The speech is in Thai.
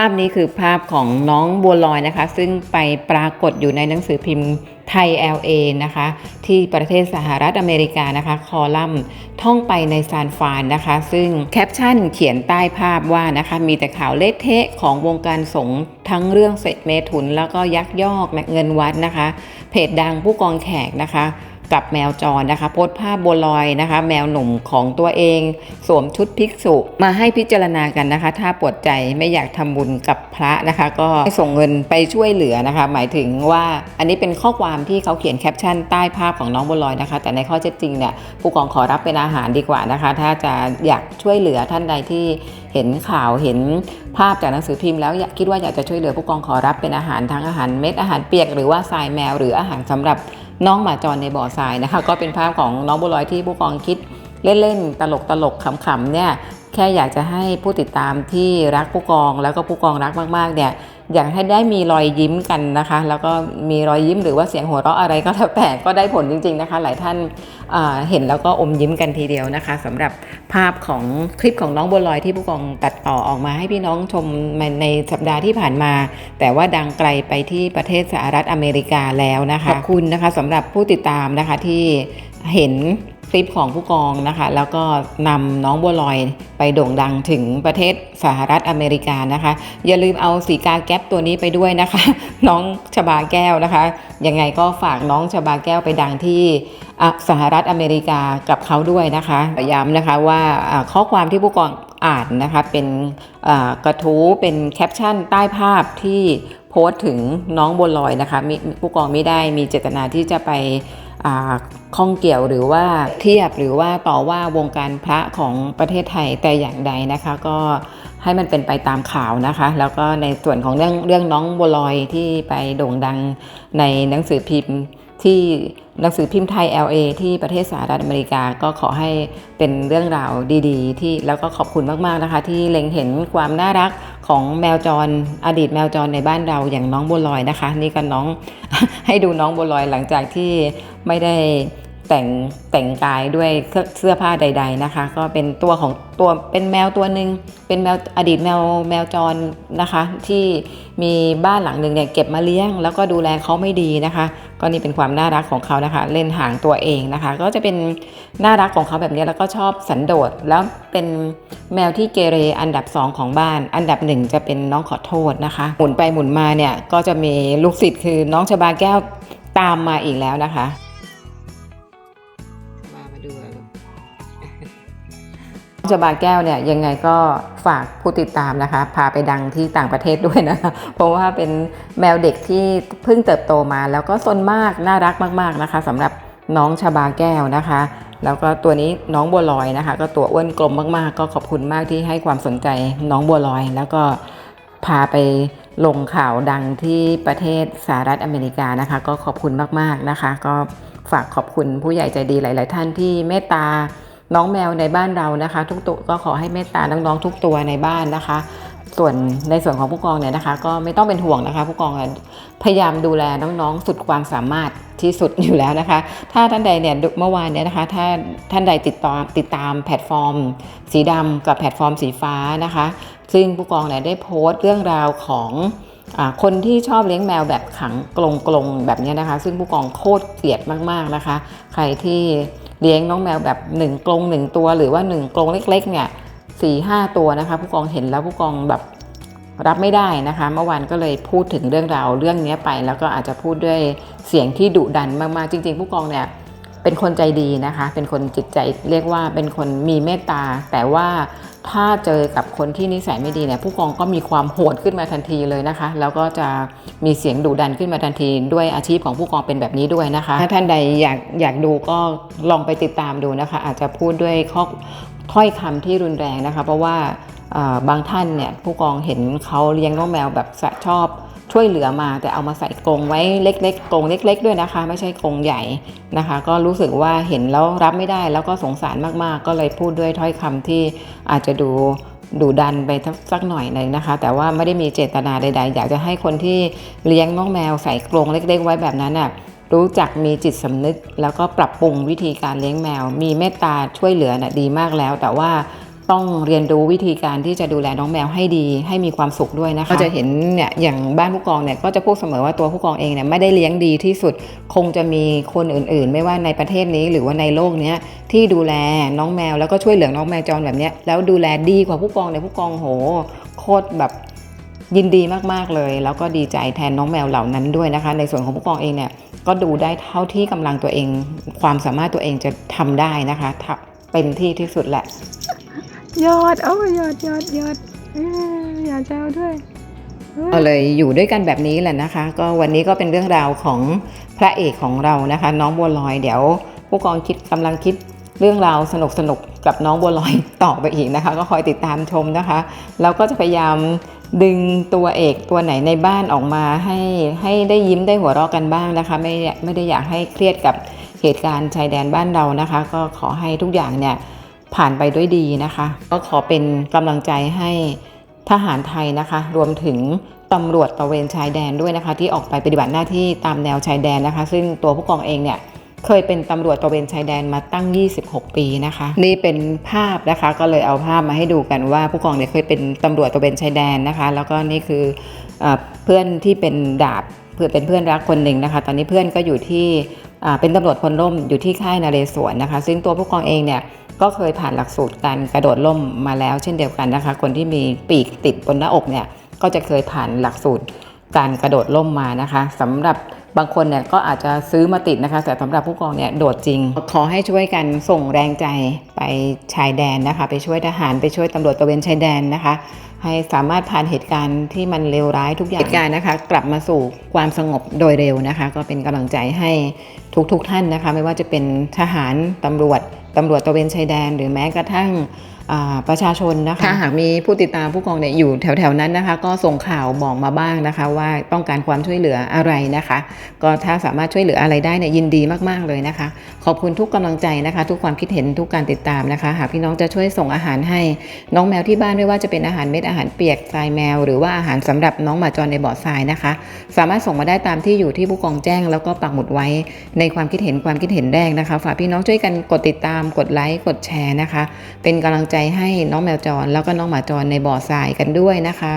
ภาพนี้คือภาพของน้องบัวลอยนะคะ ซึ่งไปปรากฏอยู่ในหนังสือพิมพ์ไทย LA นะคะ ที่ประเทศสหรัฐอเมริกานะคะ คอลัมน์ท่องไปในซานฟรานนะคะ ซึ่งแคปชั่นเขียนใต้ภาพว่านะคะ มีแต่ข่าวเละเทะของวงการสงฆ์ทั้งเรื่องเสร็จเมถุน แล้วก็ยักยอกเงินวัดนะคะ เพจดังผู้กองแขกนะคะ กับแมวจรนะคะ โพสภาพบัวลอยนะคะ แมวหนุ่มของตัวเอง สวมชุดภิกษุมาให้พิจารณากันนะคะ ถ้าปวดใจไม่อยากทำบุญกับพระนะคะ ก็ส่งเงินไปช่วยเหลือนะคะ หมายถึงว่าอันนี้เป็นข้อความที่เขาเขียนแคปชั่นใต้ภาพของน้องบัวลอยนะคะ แต่ในข้อเท็จจริงเนี่ยผู้กองขอรับเป็นอาหารดีกว่านะคะ ถ้าจะอยากช่วยเหลือท่านใดที่เห็นข่าวเห็นภาพจากหนังสือพิมพ์แล้วอยากคิดว่าอยากจะช่วยเหลือผู้กองขอรับเป็นอาหารทั้งอาหารเม็ดอาหารเปียกหรือว่าทรายแมวหรืออาหารสำหรับ น้องหมาจรในบ่อทรายนะคะ ก็เป็นภาพของน้องบัวลอยที่ผู้กองคิดเล่นๆตลกตลกๆขำๆเนี่ยแค่อยากจะให้ผู้ติดตามที่รักผู้กองแล้วก็ผู้กองรักมากๆเนี่ย อยากให้ได้มีรอยยิ้มกันนะคะ แล้วก็มีรอยยิ้มหรือว่าเสียงหัวเราะอะไรก็แล้วแต่ก็ได้ผลจริง ๆนะคะ หลายท่านอ่าเห็นแล้วก็อมยิ้มกันทีเดียวนะคะสำหรับภาพของคลิปของน้องบัวลอยที่ผู้กองตัดต่อออกมาให้พี่น้องชมในสัปดาห์ที่ผ่านมา แต่ว่าดังไกลไปที่ประเทศสหรัฐอเมริกาแล้วนะคะขอบคุณนะคะสำหรับผู้ติดตามนะคะที่เห็น คลิปของผู้กองนะคะ แล้วก็นำน้องบัวลอยไปโด่งดังถึงประเทศสหรัฐอเมริกานะคะ อย่าลืมเอาสีกาแก๊ปตัวนี้ไปด้วยนะคะ น้องชบาแก้วนะคะ ยังไงก็ฝากน้องชบาแก้วไปดังที่สหรัฐอเมริกากับเขาด้วยนะคะย้ำนะคะว่าข้อความที่ผู้กองอ่านนะคะเป็นกระทู้เป็นแคปชั่นใต้ภาพที่โพสต์ถึงน้องบัวลอยนะคะผู้กองไม่ได้มีเจตนาที่จะไป ข้องเกี่ยวหรือว่าเทียบหรือว่าต่อว่าวงการพระของประเทศไทยแต่อย่างใดนะคะ ก็ให้มันเป็นไปตามข่าวนะคะ แล้วก็ในส่วนของเรื่องเรื่องน้องบัวลอยที่ไปโด่งดังในหนังสือพิมพ์ ที่หนังสือพิมพ์ไทย LA ที่ประเทศสหรัฐอเมริกาก็ขอให้เป็นเรื่องราวดีๆ ที่แล้วก็ขอบคุณมากๆนะคะ ที่เล็งเห็นความน่ารักของแมวจรอดีตแมวจรในบ้านเราอย่างน้องบัวลอยนะคะ นี่ก็น้องให้ดูน้องบัวลอยหลังจากที่ไม่ได้ แต่งแต่งกายด้วยเสื้อผ้าใด ๆนะคะ ก็เป็นตัวของตัวเป็นแมวตัวหนึ่งเป็นแมวอดีตแมวแมวจรนะคะ ที่มีบ้านหลังหนึ่งเนี่ยเก็บมาเลี้ยง แล้วก็ดูแลเขาไม่ดีนะคะ ก็นี่เป็นความน่ารักของเขานะคะ เล่นหางตัวเองนะคะ ก็จะเป็นน่ารักของเขาแบบนี้แล้วก็ชอบสันโดษแล้วเป็นแมวที่เกเรอันดับสองของบ้าน อันดับหนึ่งจะเป็นน้องขอโทษนะคะหมุนไปหมุนมาเนี่ยก็จะมีลูกศิษย์คือน้องชบาแก้วตามมาอีกแล้วนะคะ ชบาแก้วเนี่ยยังไงก็ฝากผู้ติดตามนะคะ พาไปดังที่ต่างประเทศด้วยนะคะเพราะว่าเป็นแมวเด็กที่เพิ่งเติบโตมา แล้วก็ซนมากน่ารักมากๆนะคะสำหรับน้องชบาแก้วนะคะ แล้วก็ตัวนี้น้องบัวลอยนะคะ ก็ตัวอ้วนกลมมากๆ ก็ขอบคุณมากที่ให้ความสนใจน้องบัวลอย แล้วก็พาไปลงข่าวดังที่ประเทศสหรัฐอเมริกานะคะ ก็ขอบคุณมากๆนะคะ ก็ฝากขอบคุณผู้ใหญ่ใจดีหลาย ๆ ท่านที่เมตตา น้องแมวในบ้านเรานะคะ ทุกตัวก็ขอให้เมตตาน้องๆทุกตัวในบ้านนะคะ ส่วนในส่วนของผู้กองเนี่ยนะคะ ก็ไม่ต้องเป็นห่วงนะคะผู้กองพยายามดูแลน้องๆสุดความสามารถที่สุดอยู่แล้วนะคะ ถ้าท่านใดเนี่ยเมื่อวานเนี่ยนะคะ ถ้าท่านใดติดต่อติดตามแพลตฟอร์ม สีดำกับแพลตฟอร์มสีฟ้านะคะ ซึ่งผู้กองเนี่ยได้โพสต์เรื่องราวของอคนที่ชอบเลี้ยงแมวแบบขังกลงๆแบบนี้นะคะ ซึ่งผู้กองโคตรเกลียดมากๆนะคะ ใครที่ เลี้ยงน้องแมวแบบหนึ่งกลงหนึ่งตัว หรือว่าหนึ่งกลงเล็กๆเนี่ยสี่ห้าตัวนะคะ ผู้กองเห็นแล้วผู้กองแบบรับไม่ได้นะคะ เมื่อวานก็เลยพูดถึงเรื่องราวเรื่องนี้ไป แล้วก็อาจจะพูดด้วยเสียงที่ดุดันมากๆจริง ๆ ผู้กองเนี่ยเป็นคนใจดีนะคะ เป็นคนจิตใจเรียกว่าเป็นคนมีเมตตา แต่ว่า ถ้าเจอกับคนที่นิสัยไม่ดีเนี่ยผู้กองก็มีความโหดขึ้นมาทันทีเลยนะคะ แล้วก็จะมีเสียงดุดันขึ้นมาทันที ด้วยอาชีพของผู้กองเป็นแบบนี้ด้วยนะคะ ถ้าท่านใดอยากอยากดูก็ลองไปติดตามดูนะคะ อาจจะพูดด้วยข้อถ้อยคำที่รุนแรงนะคะ เพราะว่าอ่าบางท่านเนี่ยผู้กองเห็นเขาเลี้ยงน้องแมวแบบชอบ ช่วยเหลือมา แต่เอามาใส่กรงไว้เล็ก ๆกรงเล็ก ๆ ด้วยนะคะ ไม่ใช่กรงใหญ่นะคะ ก็รู้สึกว่าเห็นแล้วรับไม่ได้ แล้วก็สงสารมากๆ ก็เลยพูดด้วยถ้อยคำที่อาจจะดูดูดันไปสักหน่อยหนึ่งนะคะ แต่ว่าไม่ได้มีเจตนาใด ๆ อยากจะให้คนที่เลี้ยงน้องแมวใส่กรงเล็ก ๆ ไว้แบบนั้นน่ะรู้จักมีจิตสำนึก แล้วก็ปรับปรุงวิธีการเลี้ยงแมว มีเมตตาช่วยเหลือน่ะดีมากแล้ว แต่ว่า ต้องเรียนรู้วิธีการที่จะดูแลน้องแมวให้ดี ให้มีความสุขด้วยนะคะก็จะเห็นเนี่ยอย่างบ้านผู้กองเนี่ยก็จะพูดเสมอว่าตัวผู้กองเองเนี่ยไม่ได้เลี้ยงดีที่สุด คงจะมีคนอื่นๆ ไม่ว่าในประเทศนี้หรือว่าในโลกนี้ที่ดูแลน้องแมวแล้วก็ช่วยเหลือน้องแมวจรแบบนี้แล้วดูแลดีกว่าผู้กองเนี่ยผู้กองโหโคตรแบบยินดีมากๆเลย แล้วก็ดีใจแทนน้องแมวเหล่านั้นด้วยนะคะ ในส่วนของผู้กองเองเนี่ยก็ดูได้เท่าที่กำลังตัวเอง ความสามารถตัวเองจะทำได้นะคะทำเป็นที่ที่สุดแหละ ยอดโอ้ยยอดยอดยอดอยากจะเอาด้วยเฮ้ยก็เลยอยู่ด้วยกันแบบนี้แหละนะคะ ก็วันนี้ก็เป็นเรื่องราวของพระเอกของเรานะคะ น้องบัวลอยเดี๋ยว ผู้กองคิดกำลังคิดเรื่องราวสนุกสนุกกับน้องบัวลอยต่อไปอีกนะคะ ก็คอยติดตามชมนะคะแล้วก็จะพยายามดึงตัวเอกตัวไหนในบ้านออกมาให้ให้ได้ยิ้มได้หัวเราะกันบ้างนะคะ ไม่ไม่ได้อยากให้เครียดกับเหตุการณ์ชายแดนบ้านเรานะคะ ก็ขอให้ทุกอย่างเนี่ย ผ่านไปด้วยดีนะคะ ก็ขอเป็นกำลังใจให้ทหารไทยนะคะ รวมถึงตำรวจตระเวนชายแดนด้วยนะคะ ที่ออกไปปฏิบัติหน้าที่ตามแนวชายแดนนะคะ ซึ่งตัวผู้กองเองเนี่ยเคยเป็นตำรวจตระเวนชายแดนมาตั้ง 26 ปีนะคะ นี่เป็นภาพนะคะ ก็เลยเอาภาพมาให้ดูกันว่าผู้กองเนี่ยเคยเป็นตำรวจตระเวนชายแดนนะคะ แล้วก็นี่คือเอเพื่อนที่เป็นดาบเพื่อเป็นเพื่อนรักคนหนึ่งนะคะ ตอนนี้เพื่อนก็อยู่ที่ เป็นตำรวจพลร่มอยู่ที่ค่ายนาเรศวรนะคะ ซึ่งตัวผู้กองเองเนี่ยก็เคยผ่านหลักสูตรการกระโดดล่มมาแล้วเช่นเดียวกันนะคะ คนที่มีปีกติดบนหน้าอกเนี่ยก็จะเคยผ่านหลักสูตรการกระโดดล่มมานะคะสำหรับบางคนเนี่ยก็อาจจะซื้อมาติดนะคะ แต่สำหรับผู้กองเนี่ยโดดจริง ขอให้ช่วยกันส่งแรงใจไปชายแดนนะคะ ไปช่วยทหารไปช่วยตำรวจตะเวนชายแดนนะคะ ให้สามารถผ่านเหตุการณ์ที่มันเลวร้ายทุกอย่างเหตุการณ์นะคะ กลับมาสู่ความสงบโดยเร็วนะคะ ก็เป็นกำลังใจให้ทุกๆทท่านนะคะ ไม่ว่าจะเป็นทหารตำรวจตำรวจตะเวนชายแดน หรือแม้กระทั่ง ประชาชนนะคะถ้าหากมีผู้ติดตามผู้กองเนี่ยอยู่แถวๆนั้นนะคะ ก็ส่งข่าวบอกมาบ้างนะคะ ว่าต้องการความช่วยเหลืออะไรนะคะ ก็ถ้าสามารถช่วยเหลืออะไรได้เนี่ยยินดีมากๆเลยนะคะ ขอบคุณทุกกำลังใจนะคะ ทุกความคิดเห็นทุกการติดตามนะคะ หากพี่น้องจะช่วยส่งอาหารให้น้องแมวที่บ้านไม่ว่าจะเป็นอาหารเม็ดอาหารเปียกทรายแมว หรือว่าอาหารสำหรับน้องหมาจรในบ่อทรายนะคะ สามารถส่งมาได้ตามที่อยู่ที่ผู้กองแจ้ง แล้วก็ปักหมุดไว้ในความคิดเห็นความคิดเห็นแรกนะคะฝากพี่น้องช่วยกันกดติดตามกดไลค์กดแชร์นะคะ เป็นกำลังใจให้น้องแมวจรแล้วก็น้องหมาจรในบ่อทรายกันด้วยนะคะ